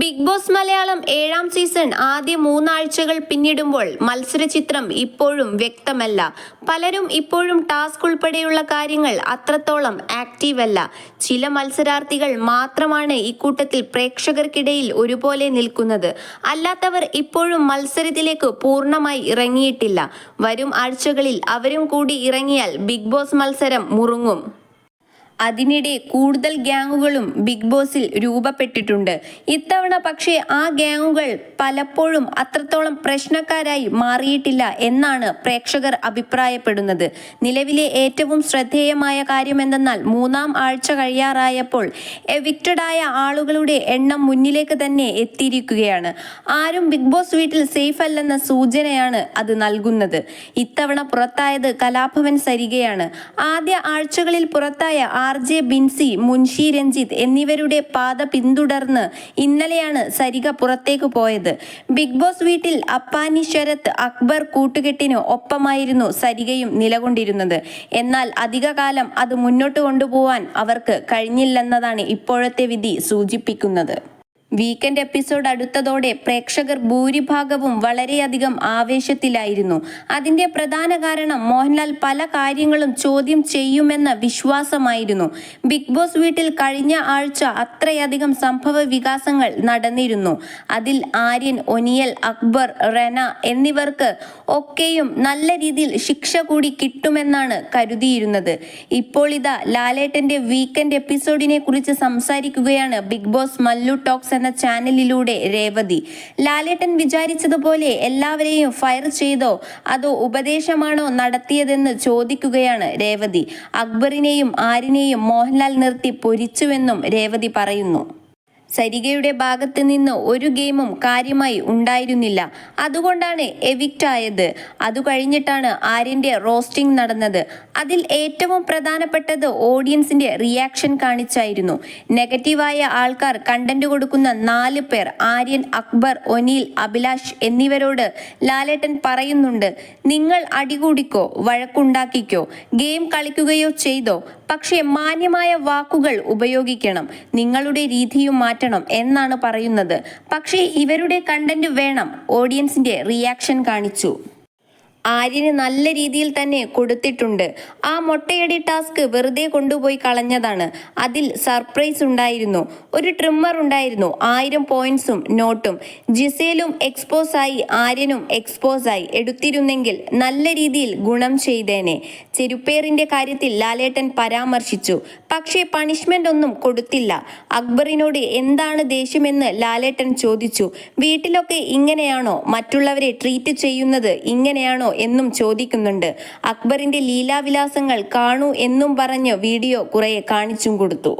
Big boss Malayalam ഏഴാം season ആദ്യ മൂന്നാഴ്ചകൾ പിന്നിടുമ്പോൾ മത്സര ചിത്രം ഇപ്പോഴും വ്യക്തമല്ല. പലരും ഇപ്പോഴും ടാസ്ക് ഉൾപ്പെടെയുള്ള കാര്യങ്ങൾ അത്രത്തോളം ആക്റ്റീവ് അല്ല. ചില മത്സരാർത്ഥികൾ മാത്രമാണ് ഇക്കൂട്ടത്തിൽ പ്രേക്ഷകർക്കിടയിൽ ഒരുപോലെ നിൽക്കുന്നത്. അല്ലാത്തവർ ഇപ്പോഴും മത്സരത്തിലേക്ക് പൂർണമായി ഇറങ്ങിയിട്ടില്ല. വരും ആഴ്ചകളിൽ അവരും കൂടി ഇറങ്ങിയാൽ ബിഗ് ബോസ് മത്സരം മുറുങ്ങും. അതിനിടെ കൂടുതൽ ഗ്യാങ്ങുകളും ബിഗ് ബോസിൽ രൂപപ്പെട്ടിട്ടുണ്ട്. ഇത്തവണ പക്ഷേ ആ ഗ്യാങ്ങുകൾ പലപ്പോഴും അത്രത്തോളം പ്രശ്നക്കാരായി മാറിയിട്ടില്ല എന്നാണ് പ്രേക്ഷകർ അഭിപ്രായപ്പെടുന്നത്. നിലവിലെ ഏറ്റവും ശ്രദ്ധേയമായ കാര്യം എന്തെന്നാൽ മൂന്നാം ആഴ്ച കഴിയാറായപ്പോൾ എവിക്റ്റഡായ ആളുകളുടെ എണ്ണം മുന്നിലേക്ക് തന്നെ എത്തിയിരിക്കുകയാണ്. ആരും ബിഗ് ബോസ് വീട്ടിൽ സേഫ് അല്ലെന്ന സൂചനയാണ് അത് നൽകുന്നത്. ഇത്തവണ പുറത്തായത് കലാഭവൻ സരികയാണ്. ആദ്യ ആഴ്ചകളിൽ പുറത്തായ ആർ ജെ ബിൻസി മുൻഷി രഞ്ജിത്ത് എന്നിവരുടെ പാത പിന്തുടർന്ന് ഇന്നലെയാണ് സരിക പുറത്തേക്ക് പോയത്. ബിഗ് ബോസ് വീട്ടിൽ അപ്പാനി ശരത് അക്ബർ കൂട്ടുകെട്ടിന് ഒപ്പമായിരുന്നു സരികയും നിലകൊണ്ടിരുന്നത്. എന്നാൽ അധികകാലം അത് മുന്നോട്ട് കൊണ്ടുപോവാൻ അവർക്ക് കഴിഞ്ഞില്ലെന്നതാണ് ഇപ്പോഴത്തെ വിധി സൂചിപ്പിക്കുന്നത്. വീക്കെൻഡ് എപ്പിസോഡ് അടുത്തതോടെ പ്രേക്ഷകർ ഭൂരിഭാഗവും വളരെയധികം ആവേശത്തിലായിരുന്നു. അതിന്റെ പ്രധാന കാരണം മോഹൻലാൽ പല കാര്യങ്ങളും ചോദ്യം ചെയ്യുമെന്ന വിശ്വാസമായിരുന്നു. ബിഗ് ബോസ് വീട്ടിൽ കഴിഞ്ഞ ആഴ്ച അത്രയധികം സംഭവ വികാസങ്ങൾ നടന്നിരുന്നു. അതിൽ ആര്യൻ ഒനിയൽ അക്ബർ റെന എന്നിവർക്ക് ഒക്കെയും നല്ല രീതിയിൽ ശിക്ഷ കൂടി കിട്ടുമെന്നാണ് കരുതിയിരുന്നത്. ഇപ്പോൾ ഇതാ ലാലേട്ടന്റെ വീക്കെൻഡ് എപ്പിസോഡിനെ കുറിച്ച് സംസാരിക്കുകയാണ് ബിഗ് ബോസ് മല്ലു ടോക്സ് എന്ന ചാനലിലൂടെ രേവതി. ലാലേട്ടൻ വിചാരിച്ചതുപോലെ എല്ലാവരെയും ഫയർ ചെയ്തോ അതോ ഉപദേശമാണോ നടത്തിയതെന്ന് ചോദിക്കുകയാണ് രേവതി. അക്ബറിനെയും ആരിനെയും മോഹൻലാൽ നിർത്തി പൊരിച്ചുവെന്നും രേവതി പറയുന്നു. സരികയുടെ ഭാഗത്ത് നിന്ന് ഒരു ഗെയിമും കാര്യമായി ഉണ്ടായിരുന്നില്ല. അതുകൊണ്ടാണ് എവിക്റ്റ് ആയത്. അത് കഴിഞ്ഞിട്ടാണ് ആര്യന്റെ റോസ്റ്റിംഗ് നടന്നത്. അതിൽ ഏറ്റവും പ്രധാനപ്പെട്ടത് ഓഡിയൻസിന്റെ റിയാക്ഷൻ കാണിച്ചായിരുന്നു. നെഗറ്റീവായ ആൾക്കാർ കണ്ടന്റ് കൊടുക്കുന്ന നാല് പേർ ആര്യൻ അക്ബർ ഒനീൽ അഭിലാഷ് എന്നിവരോട് ലാലേട്ടൻ പറയുന്നുണ്ട് നിങ്ങൾ അടികൂടിക്കോ വഴക്കുണ്ടാക്കിക്കോ ഗെയിം കളിക്കുകയോ ചെയ്തോ പക്ഷേ മാന്യമായ വാക്കുകൾ ഉപയോഗിക്കണം. നിങ്ങളുടെ രീതിയും മാറ്റണം എന്നാണ് പറയുന്നത്. പക്ഷേ ഇവരുടെ കണ്ടന്റ് വേണം. ഓഡിയൻസിന്റെ റിയാക്ഷൻ കാണിച്ചു. ആര്യന് നല്ല രീതിയിൽ തന്നെ കൊടുത്തിട്ടുണ്ട്. ആ മൊട്ടയടി ടാസ്ക് വെറുതെ കൊണ്ടുപോയി കളഞ്ഞതാണ്. അതിൽ സർപ്രൈസ് ഉണ്ടായിരുന്നു. ഒരു ട്രിമ്മർ ഉണ്ടായിരുന്നു. ആയിരം പോയിന്റ്സും നോട്ടും. ജിസേലും എക്സ്പോസ് ആയി ആര്യനും എക്സ്പോസ് ആയി. എടുത്തിരുന്നെങ്കിൽ നല്ല രീതിയിൽ ഗുണം ചെയ്തേനെ. ചെരുപ്പേറിന്റെ കാര്യത്തിൽ ലാലേട്ടൻ പരാമർശിച്ചു. പക്ഷേ പണിഷ്മെന്റ് ഒന്നും കൊടുത്തില്ല. അക്ബറിനോട് എന്താണ് ദേഷ്യമെന്ന് ലാലേട്ടൻ ചോദിച്ചു. വീട്ടിലൊക്കെ ഇങ്ങനെയാണോ? മറ്റുള്ളവരെ ട്രീറ്റ് ചെയ്യുന്നത് ഇങ്ങനെയാണോ എന്നും ചോദിക്കുന്നുണ്ട്. അക്ബറിന്റെ ലീലാവിലാസങ്ങൾ കാണൂ എന്നും പറഞ്ഞ് വീഡിയോ കുറെ കാണിച്ചും കൊടുത്തു.